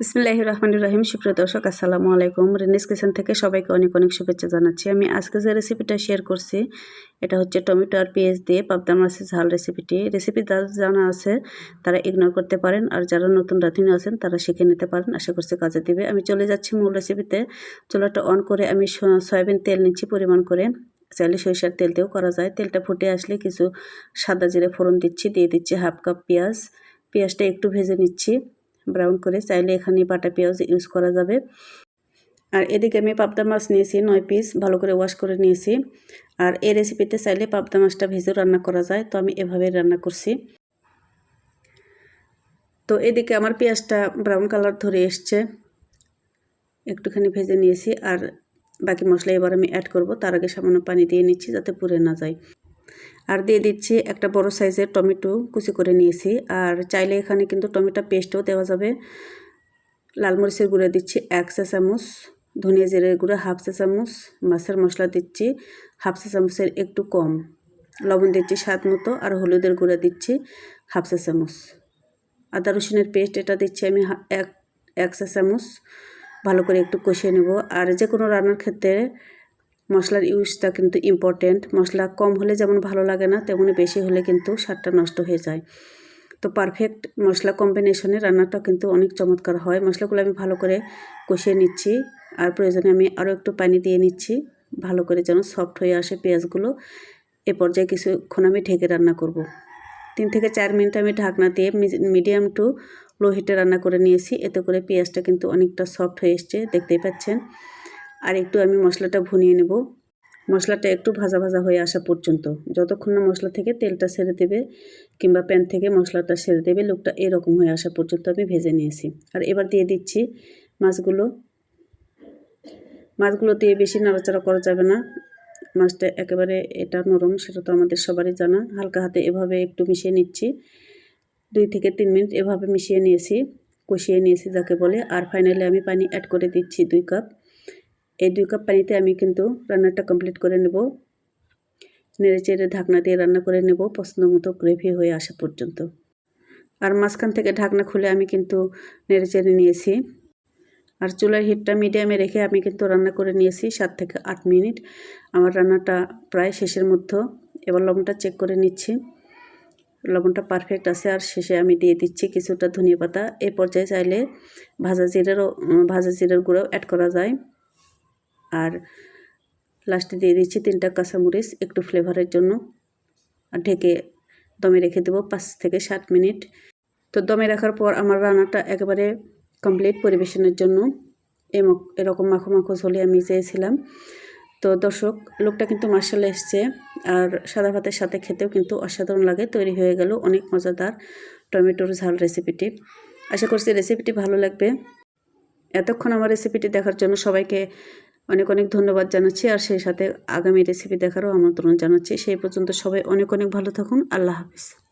বিসমিল্লাহ রহমান রহিম। সুপ্রিয় দর্শক, আসসালামু আলাইকুম। রেনিস কিচেন থেকে সবাইকে অনেক অনেক শুভেচ্ছা জানাচ্ছি। আমি আজকে যে রেসিপিটা শেয়ার করছি, এটা হচ্ছে টমেটো আর পেঁয়াজ দিয়ে পাবদা মাছের ঝাল রেসিপিটি রেসিপি যারা জানা আছে, তারা ইগনোর করতে পারেন। আর যারা নতুন রাঁধুনি আছেন, তারা শিখে নিতে পারেন। আশা করছি কাজে দিবে। আমি চলে যাচ্ছি মূল রেসিপিতে চুলাটা অন করে আমি সয়াবিন তেল নিচ্ছি পরিমাণ করে। চাইলে সরিষার তেল দিয়েও করা যায়। তেলটা ফুটে আসলে কিছু সাদা জিরে ফোড়ন দিচ্ছি। দিয়ে দিচ্ছি হাফ কাপ পেঁয়াজ। পেঁয়াজটা একটু ভেজে নিচ্ছি। ব্রাউন করে চাইলে এখানে বাটা পেঁয়াজ ইউজ করা যাবে। আর এদিকে আমি পাবদা মাছ নিয়েছি, নয় পিস ভালো করে ওয়াশ করে নিয়েছি। আর এই রেসিপিতে চাইলে পাবদা মাছটা ভেজেও রান্না করা যায়, তো আমি এভাবে রান্না করছি। তো এদিকে আমার পেঁয়াজটা ব্রাউন কালার ধরে এসছে। একটুখানি ভেজে নিয়েছি, আর বাকি মশলা এবার আমি অ্যাড করব, তার আগে সামান্য পানি দিয়ে নিচ্ছি যাতে পুড়ে না যায়। আর দিয়ে দিচ্ছি একটা বড় সাইজের টমেটো কুচি করে নিয়েছি। আর চাইলে এখানে কিন্তু টমেটো পেস্টও দেওয়া যাবে। লাল মরিচের গুঁড়া দিচ্ছি এক চা চামচ, ধনিয়া জিরের গুঁড়া হাফ চা চামচ, মাছের মশলা দিচ্ছি হাফ চা চামচের একটু কম। লবণ দিচ্ছি স্বাদ মতো আর হলুদের গুঁড়া দিচ্ছি হাফ চা চামচ। আদা রসুনের পেস্ট এটা দিচ্ছি আমি এক এক চা চামচ। ভালো করে একটু কষিয়ে নেব। আর যে কোনো রান্নার ক্ষেত্রে মশলার ইউজটা কিন্তু ইম্পর্টেন্ট মশলা কম হলে যেমন ভালো লাগে না তেমনি বেশি হলে কিন্তু স্বাদটা নষ্ট হয়ে যায়। তো পারফেক্ট মশলা কম্বিনেশনে রান্নাটা কিন্তু অনেক চমৎকার হয়। মশলাগুলো আমি ভালো করে কষিয়ে নিচ্ছি আর প্রয়োজনে আমি আরও একটু পানি দিয়ে নিচ্ছি, ভালো করে যেন সফট হয়ে আসে পেঁয়াজগুলো। এ পর্যায়ে কিছুক্ষণ আমি ঢেকে রান্না করব। তিন থেকে চার মিনিট আমি ঢাকনা দিয়ে মিডিয়াম টু লো হিটে রান্না করে নিয়েছি। এতে করে পেঁয়াজটা কিন্তু অনেকটা সফট হয়ে এসছে, দেখতেই পাচ্ছেন। আর একটু আমি মশলাটা ভুনিয়ে নেব। মশলাটা একটু ভাজা ভাজা হয়ে আসা পর্যন্ত। যতক্ষণ না মশলা থেকে তেলটা ছেড়ে দেবে কিংবা প্যান থেকে মশলাটা ছেড়ে দেবে, লুকটা এরকম হয়ে আসা পর্যন্ত আমি ভেজে নিয়েছি। আর এবার দিয়ে দিচ্ছি মাছগুলো। মাছগুলো দিয়ে বেশি নাড়াচাড়া করা যাবে না। মাছটা একেবারে এটা নরম, সেটা তো আমাদের সবারই জানা। হালকা হাতে এভাবে একটু মিশিয়ে নিচ্ছি। দুই থেকে তিন মিনিট এভাবে মিশিয়ে নিয়েছি, কষিয়ে নিয়েছি যাকে বলে। আর ফাইনালি আমি পানি অ্যাড করে দিচ্ছি দুই কাপ এই দুই কাপ পানিতে আমি কিন্তু রান্নাটা কমপ্লিট করে নেব। নেড়ে চেড়ে ঢাকনা দিয়ে রান্না করে নেব পছন্দ মতো গ্রেভি হয়ে আসা পর্যন্ত। আর মাঝখান থেকে ঢাকনা খুলে আমি কিন্তু নেড়ে চেড়ে নিয়েছি। আর চুলার হিটটা মিডিয়ামে রেখে আমি কিন্তু রান্না করে নিয়েছি সাত থেকে আট মিনিট। আমার রান্নাটা প্রায় শেষের মধ্যে। এবার লবণটা চেক করে নিচ্ছি। লবণটা পারফেক্ট আছে আর শেষে আমি দিয়ে দিচ্ছি কিছুটা ধনিয়া পাতা। এই পর্যায়ে চাইলে ভাজা জিরেরও, ভাজা জিরের গুঁড়ো অ্যাড করা যায়। আর লাস্টে দিয়ে দিচ্ছি তিনটা কাঁচামরিচ একটু ফ্লেভারের জন্য। আর ঢেকে দমে রেখে দেবো পাঁচ থেকে সাত মিনিট। তো দমে রাখার পর আমার রান্নাটা একেবারে কমপ্লিট পরিবেশনের জন্য। এরকম মাখো মাখো ঝোলে আমি চেয়েছিলাম। তো দর্শক, লোকটা কিন্তু মার্শাল এসছে। আর সাদা ভাতের সাথে খেতেও কিন্তু অসাধারণ লাগে, তৈরি হয়ে গেল অনেক মজাদার টমেটোর ঝাল রেসিপিটি আশা করছি রেসিপিটি ভালো লাগবে। এতক্ষণ আমার রেসিপিটি দেখার জন্য সবাইকে অনেক অনেক ধন্যবাদ জানাচ্ছি। আর সেই সাথে আগামী রেসিপি দেখারও আমন্ত্রণ জানাচ্ছি। সেই পর্যন্ত সবাই অনেক অনেক ভালো থাকুন। আল্লাহ হাফিজ।